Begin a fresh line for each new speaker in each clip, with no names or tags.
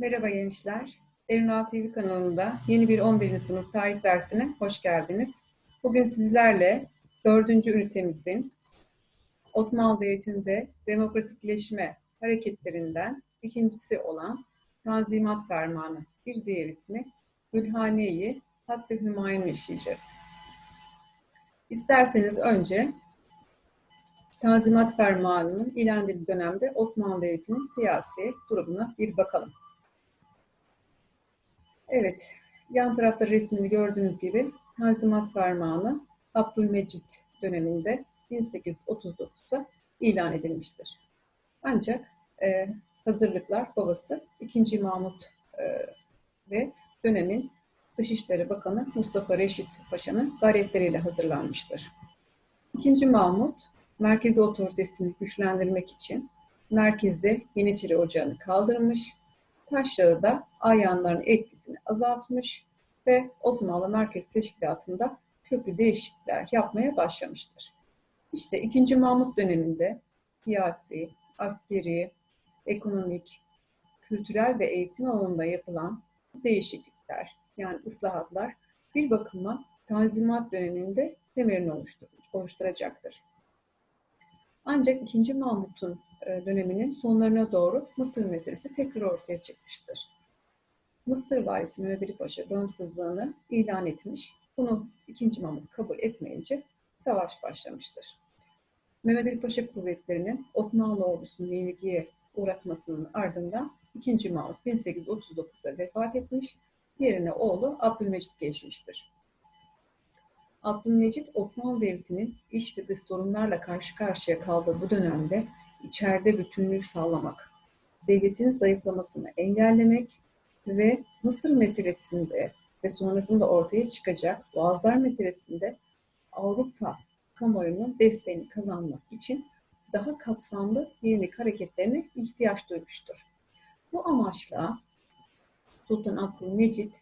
Merhaba gençler. Erinal TV kanalında yeni bir 11. sınıf tarih dersine hoş geldiniz. Bugün sizlerle 4. ünitemizin Osmanlı Devleti'nde demokratikleşme hareketlerinden ikincisi olan Tanzimat Fermanı, bir diğer ismi Gülhane'yi Hattı Hümayun'u işleyeceğiz. İsterseniz önce Tanzimat Fermanı'nın ilan edildiği dönemde Osmanlı Devleti'nin siyasi durumuna bir bakalım. Evet, yan tarafta resmini gördüğünüz gibi Tanzimat Fermanı Abdülmecit döneminde 1839'da ilan edilmiştir. Ancak e, hazırlıklar babası 2. Mahmut e, ve dönemin Dışişleri Bakanı Mustafa Reşit Paşa'nın gayretleriyle hazırlanmıştır. 2. Mahmut merkezi otoritesini güçlendirmek için merkezde Yeniçeri Ocağı'nı kaldırmış, Taşra'da Ayyanların etkisini azaltmış ve Osmanlı Merkez Teşkilatı'nda köklü değişiklikler yapmaya başlamıştır. İşte 2. Mahmut döneminde siyasi, askeri, ekonomik, kültürel ve eğitim alanında yapılan değişiklikler yani ıslahatlar bir bakıma Tanzimat döneminde temelini oluşturacaktır. Ancak 2. Mahmut'un e, döneminin sonlarına doğru Mısır meselesi tekrar ortaya çıkmıştır. Mısır valisi Mehmet Paşa bağımsızlığını ilan etmiş. Bunu 2. Mahmut kabul etmeyince savaş başlamıştır. Mehmet Ali Paşa kuvvetlerinin Osmanlı ordusunu yenilgiye uğratmasının ardından 2. Mahmut 1839'da vefat etmiş, yerine oğlu Abdülmecit geçmiştir. Abdülmecit Osmanlı Devleti'nin iç ve dış sorunlarla karşı karşıya kaldığı bu dönemde içeride bütünlüğü sağlamak, devletin zayıflamasını engellemek ve Mısır meselesinde ve sonrasında ortaya çıkacak Boğazlar meselesinde Avrupa kamuoyunun desteğini kazanmak için daha kapsamlı yenilik hareketlerine ihtiyaç duymuştur. Bu amaçla Sultan Abdülmecit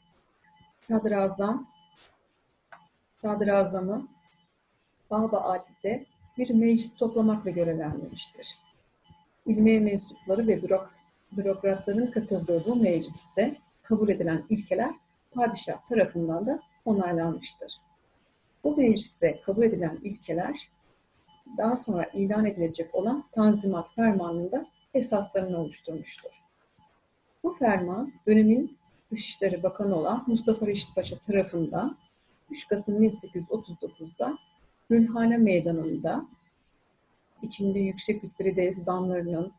Sadrazam Sadrazamı Baba Adil'de bir meclis toplamakla görevlendirmiştir. İlmiye mensupları ve bürok, bürokratların katıldığı bu mecliste kabul edilen ilkeler padişah tarafından da onaylanmıştır. Bu mecliste kabul edilen ilkeler daha sonra ilan edilecek olan Tanzimat Fermanı'nda esaslarını oluşturmuştur. Bu ferman dönemin Dışişleri Bakanı olan Mustafa Reşit Paşa tarafından 3 Kasım 1839'da Gülhane Meydanı'nda içinde yüksek rütbeli devlet adamlarının,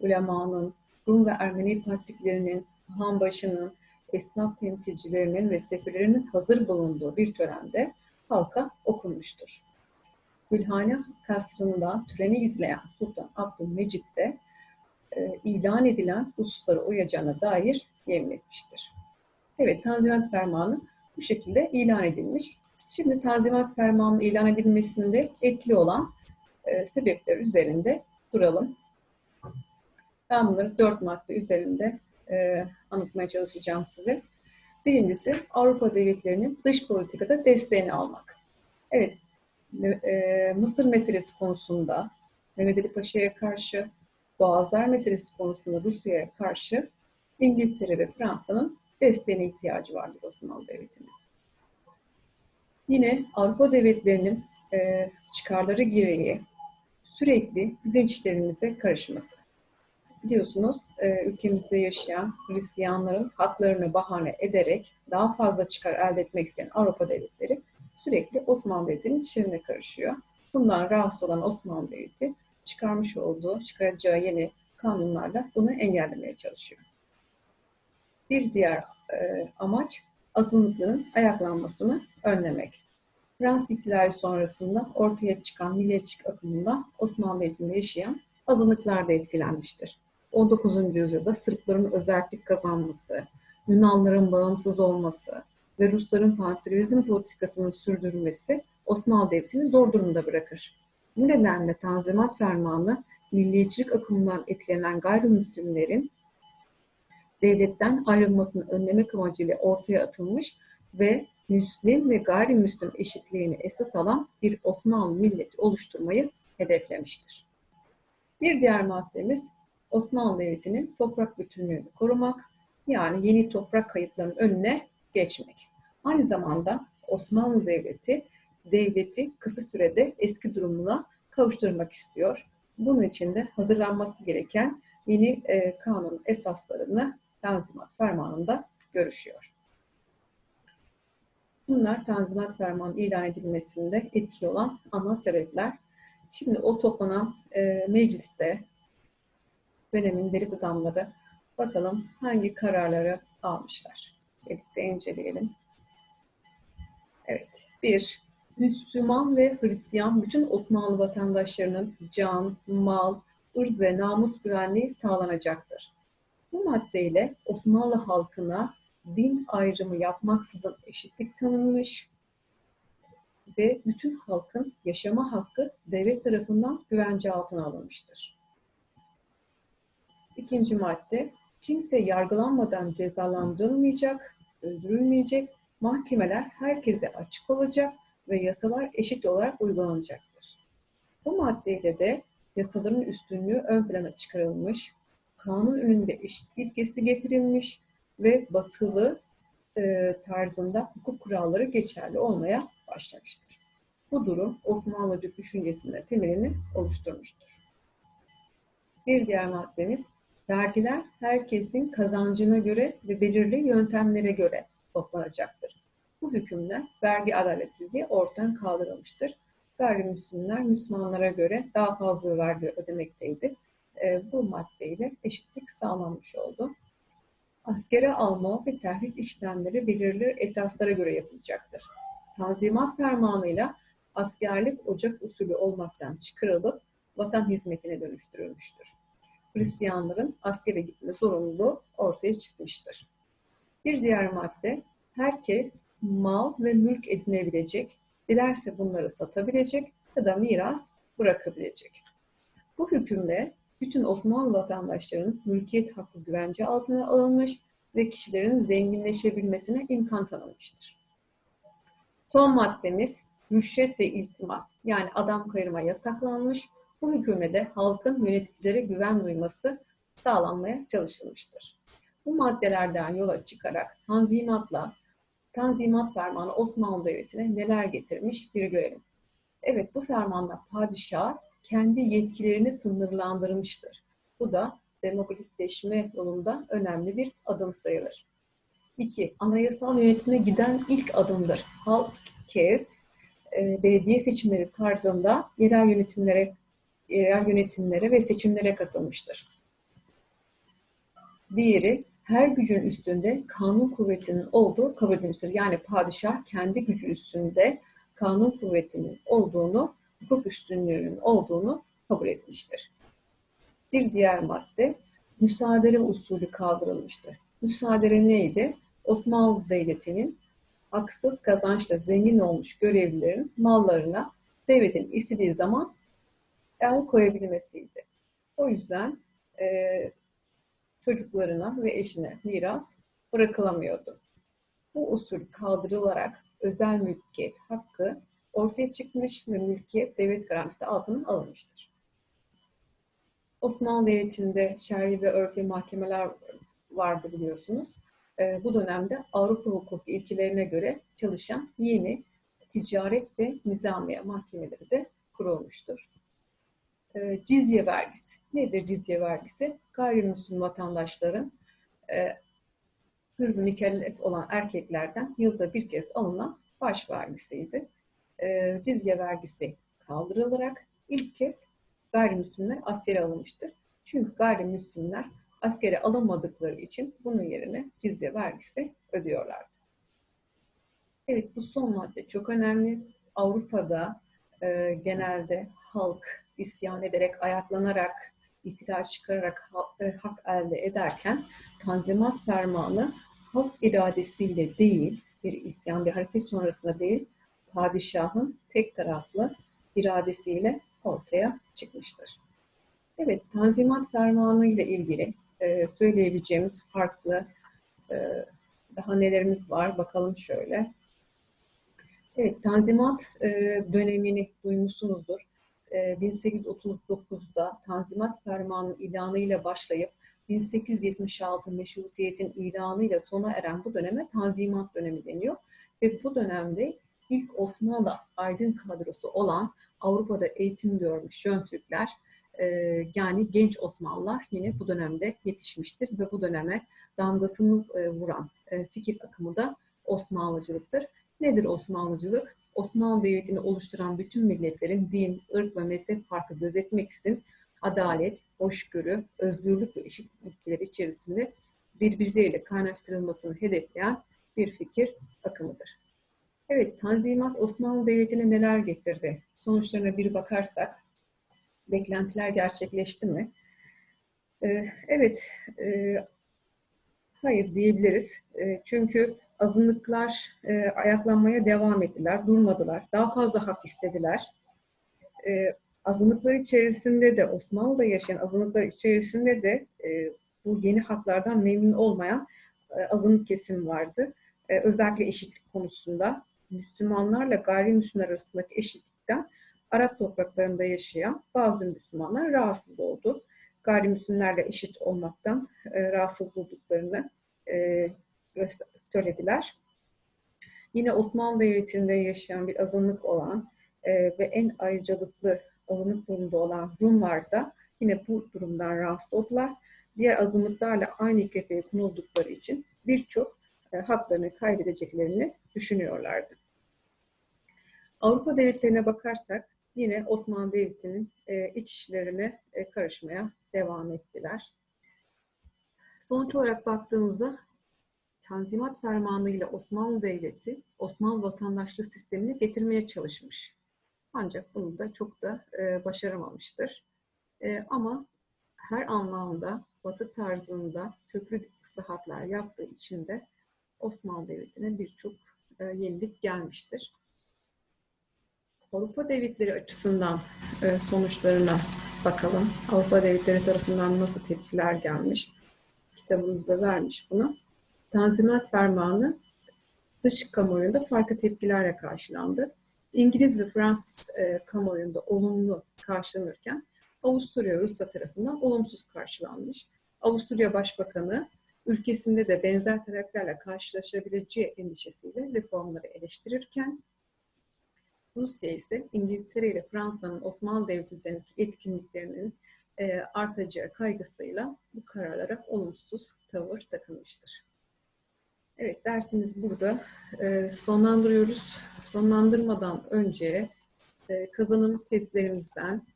ulemanın, Rum ve Ermeni partiklerinin, hanbaşının, esnaf temsilcilerinin ve sefirlerinin hazır bulunduğu bir törende halka okunmuştur. Gülhane kasrında töreni izleyen Sultan Abdülmecit de e, ilan edilen hususlara uyacağına dair yemin etmiştir. Evet, Tanzimat Fermanı bu şekilde ilan edilmiş. Şimdi Tanzimat Fermanı ilan edilmesinde etkili olan e, sebepler üzerinde duralım. Ben bunları dört madde üzerinde e, anlatmaya çalışacağım size. Birincisi Avrupa devletlerinin dış politikada desteğini almak. Evet, e, Mısır meselesi konusunda Mehmet Ali Paşa'ya karşı, Boğazlar meselesi konusunda Rusya'ya karşı İngiltere ve Fransa'nın desteğine ihtiyacı vardır Osmanlı Devleti'nin. Yine Avrupa devletlerinin e, çıkarları gereği sürekli bizim işlerimize karışması. Biliyorsunuz e, ülkemizde yaşayan Hristiyanların haklarını bahane ederek daha fazla çıkar elde etmek isteyen Avrupa devletleri sürekli Osmanlı Devleti'nin işlerine karışıyor. Bundan rahatsız olan Osmanlı Devleti çıkarmış olduğu, çıkaracağı yeni kanunlarla bunu engellemeye çalışıyor. Bir diğer e, amaç azınlıkların ayaklanmasını önlemek. Fransız ihtilali sonrasında ortaya çıkan milliyetçilik akımından Osmanlı Devleti'nde yaşayan azınlıklar da etkilenmiştir. 19. yüzyılda Sırpların özellik kazanması, Yunanların bağımsız olması ve Rusların panslivizm politikasının sürdürülmesi Osmanlı Devleti'ni zor durumda bırakır. Bu nedenle Tanzimat Fermanı, milliyetçilik akımından etkilenen gayrimüslimlerin devletten ayrılmasını önlemek amacıyla ortaya atılmış ve Müslim ve gayrimüslim eşitliğini esas alan bir Osmanlı milleti oluşturmayı hedeflemiştir. Bir diğer maddemiz Osmanlı Devleti'nin toprak bütünlüğünü korumak, Yani yeni toprak kayıplarının önüne geçmek. Aynı zamanda Osmanlı Devleti devleti kısa sürede eski durumuna kavuşturmak istiyor. Bunun için de hazırlanması gereken yeni e, kanun esaslarını Tanzimat Fermanı'nda görüşüyor. Bunlar Tanzimat Fermanı ilan edilmesinde etkili olan ana sebepler. Şimdi o toplanan e, mecliste dönemin veri adamları bakalım hangi kararları almışlar. Birlikte inceleyelim. Evet. Bir, Müslüman ve Hristiyan bütün Osmanlı vatandaşlarının can, mal, ırz ve namus güvenliği sağlanacaktır. Bu maddeyle Osmanlı halkına din ayrımı yapmaksızın eşitlik tanınmış ve bütün halkın yaşama hakkı devlet tarafından güvence altına alınmıştır. İkinci madde, kimse yargılanmadan cezalandırılmayacak, öldürülmeyecek, mahkemeler herkese açık olacak ve yasalar eşit olarak uygulanacaktır. Bu maddeyle de yasaların üstünlüğü ön plana çıkarılmış, kanun önünde eşit ilkesi getirilmiş ve batılı e, tarzında hukuk kuralları geçerli olmaya başlamıştır. Bu durum Osmanlıcı düşüncesinde temelini oluşturmuştur. Bir diğer maddemiz, vergiler herkesin kazancına göre ve belirli yöntemlere göre toplanacaktır. Bu hükümler vergi adaletsizliği ortadan kaldırılmıştır. Gayrimüslimler Müslümanlara göre daha fazla vergi ödemekteydi. E, bu maddeyle eşitlik sağlanmış oldu. Askere alma ve terhis işlemleri belirli esaslara göre yapılacaktır. Tanzimat fermanıyla askerlik ocak usulü olmaktan çıkarılıp vatan hizmetine dönüştürülmüştür. Hristiyanların askere gitme zorunluluğu ortaya çıkmıştır. Bir diğer madde, herkes mal ve mülk edinebilecek, dilerse bunları satabilecek ya da miras bırakabilecek. Bu hükümle bütün Osmanlı vatandaşlarının mülkiyet hakkı güvence altına alınmış ve kişilerin zenginleşebilmesine imkan tanınmıştır. Son maddemiz rüşvet ve iltimas yani adam kayırma yasaklanmış. Bu hükümle halkın yöneticilere güven duyması sağlanmaya çalışılmıştır. Bu maddelerden yola çıkarak tanzimatla Tanzimat Fermanı Osmanlı Devleti'ne neler getirmiş bir görelim. Evet bu fermanda padişah kendi yetkilerini sınırlandırmıştır. Bu da demokratikleşme yolunda önemli bir adım sayılır. 2. Anayasal yönetime giden ilk adımdır. Halk kez e, belediye seçimleri tarzında yerel yönetimlere yerel yönetimlere ve seçimlere katılmıştır. Diğeri her gücün üstünde kanun kuvvetinin olduğu kabul edilmiştir. Yani padişah kendi gücü üstünde kanun kuvvetinin olduğunu, hukuk üstünlüğünün olduğunu kabul etmiştir. Bir diğer madde, müsaadele usulü kaldırılmıştır. Müsaadele neydi? Osmanlı Devleti'nin haksız kazançla zengin olmuş görevlilerin mallarına devletin istediği zaman el koyabilmesiydi. O yüzden e, çocuklarına ve eşine miras bırakılamıyordu. Bu usul kaldırılarak özel mülkiyet hakkı ortaya çıkmış ve mülkiyet devlet garantisi altına alınmıştır. Osmanlı Devleti'nde şer'i ve örfi mahkemeler vardı biliyorsunuz. E, bu dönemde Avrupa hukuku ilkelerine göre çalışan yeni ticaret ve nizamiye mahkemeleri de kurulmuştur. E, cizye vergisi. Nedir cizye vergisi? Gayrimüslim vatandaşların e, hür mükellef olan erkeklerden yılda bir kez alınan baş vergisiydi. E, cizye vergisi kaldırılarak ilk kez gayrimüslimler askere alınmıştır. Çünkü gayrimüslimler askere alınmadıkları için bunun yerine cizye vergisi ödüyorlardı. Evet bu son madde çok önemli. Avrupa'da e, genelde halk isyan ederek, ayaklanarak, ihtilal çıkararak e, hak elde ederken Tanzimat Fermanı halk iradesiyle değil, bir isyan, bir hareket sonrasında değil, padişahın tek taraflı iradesiyle ortaya çıkmıştır. Evet, Tanzimat Fermanı ile ilgili e, söyleyebileceğimiz farklı e, daha nelerimiz var bakalım şöyle. Evet, Tanzimat e, dönemini duymuşsunuzdur. 1839'da e, Tanzimat Fermanı ilanıyla başlayıp 1876 meşrutiyetin ilanıyla sona eren bu döneme Tanzimat dönemi deniyor. Ve bu dönemde ilk Osmanlı aydın kadrosu olan Avrupa'da eğitim görmüş Jön Türkler, e, yani genç Osmanlılar yine bu dönemde yetişmiştir ve bu döneme damgasını e, vuran e, fikir akımı da Osmanlıcılıktır. Nedir Osmanlıcılık? Osmanlı Devleti'ni oluşturan bütün milletlerin din, ırk ve mezhep farkı gözetmeksizin adalet, hoşgörü, özgürlük ve eşitlik ilkeleri içerisinde birbirleriyle kaynaştırılmasını hedefleyen bir fikir akımıdır. Evet, Tanzimat Osmanlı Devleti'ne neler getirdi? Sonuçlarına bir bakarsak, beklentiler gerçekleşti mi? Ee, evet, e, hayır diyebiliriz. E, çünkü azınlıklar e, ayaklanmaya devam ettiler, durmadılar. Daha fazla hak istediler. E, azınlıklar içerisinde de, Osmanlı'da yaşayan azınlıklar içerisinde de e, bu yeni haklardan memnun olmayan azınlık kesim vardı. Özellikle eşitlik konusunda Müslümanlarla gayrimüslimler arasındaki eşitlikten Arap topraklarında yaşayan bazı Müslümanlar rahatsız oldu. Gayrimüslimlerle eşit olmaktan e, rahatsız olduklarını e, söylediler. Yine Osmanlı Devleti'nde yaşayan bir azınlık olan e, ve en ayrıcalıklı azınlık durumda olan Rumlar da yine bu durumdan rahatsız oldular. Diğer azınlıklarla aynı kefeye konuldukları için birçok e, haklarını kaybedeceklerini düşünüyorlardı. Avrupa devletlerine bakarsak yine Osmanlı Devleti'nin e, iç işlerine e, karışmaya devam ettiler. Sonuç olarak baktığımızda Tanzimat Fermanı ile Osmanlı Devleti Osmanlı vatandaşlığı sistemini getirmeye çalışmış. Ancak bunu da çok da e, başaramamıştır. E, ama her anlamda Batı tarzında köklü ıslahatlar yaptığı için de Osmanlı Devleti'ne birçok e, yenilik gelmiştir. Avrupa devletleri açısından e, sonuçlarına bakalım. Avrupa devletleri tarafından nasıl tepkiler gelmiş? Kitabımızda vermiş bunu. Tanzimat Fermanı dış kamuoyunda farklı tepkilerle karşılandı. İngiliz ve Fransız e, kamuoyunda olumlu karşılanırken Avusturya Rusya tarafından olumsuz karşılanmış. Avusturya Başbakanı ülkesinde de benzer taleplerle karşılaşabileceği endişesiyle reformları eleştirirken Rusya ise İngiltere ile Fransa'nın Osmanlı Devleti üzerindeki etkinliklerinin e, artacağı kaygısıyla bu kararlara olumsuz tavır takılmıştır. Evet, dersimiz burada. E, sonlandırıyoruz. Sonlandırmadan önce e, kazanım testlerimizden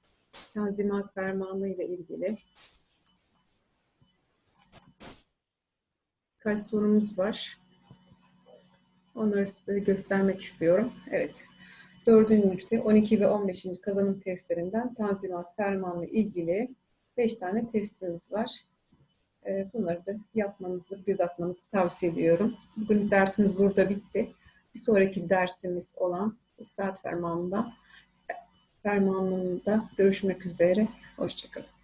Tanzimat Fermanı ile ilgili kaç sorumuz var. Onları size göstermek istiyorum. Evet. Dördüncü, 12 ve 15. kazanım testlerinden Tanzimat Fermanı ile ilgili 5 tane testimiz var. Ee, bunları da yapmanızı, göz atmanızı tavsiye ediyorum. Bugün dersimiz burada bitti. Bir sonraki dersimiz olan İslahat Fermanı'nda, fermanında görüşmek üzere. Hoşçakalın.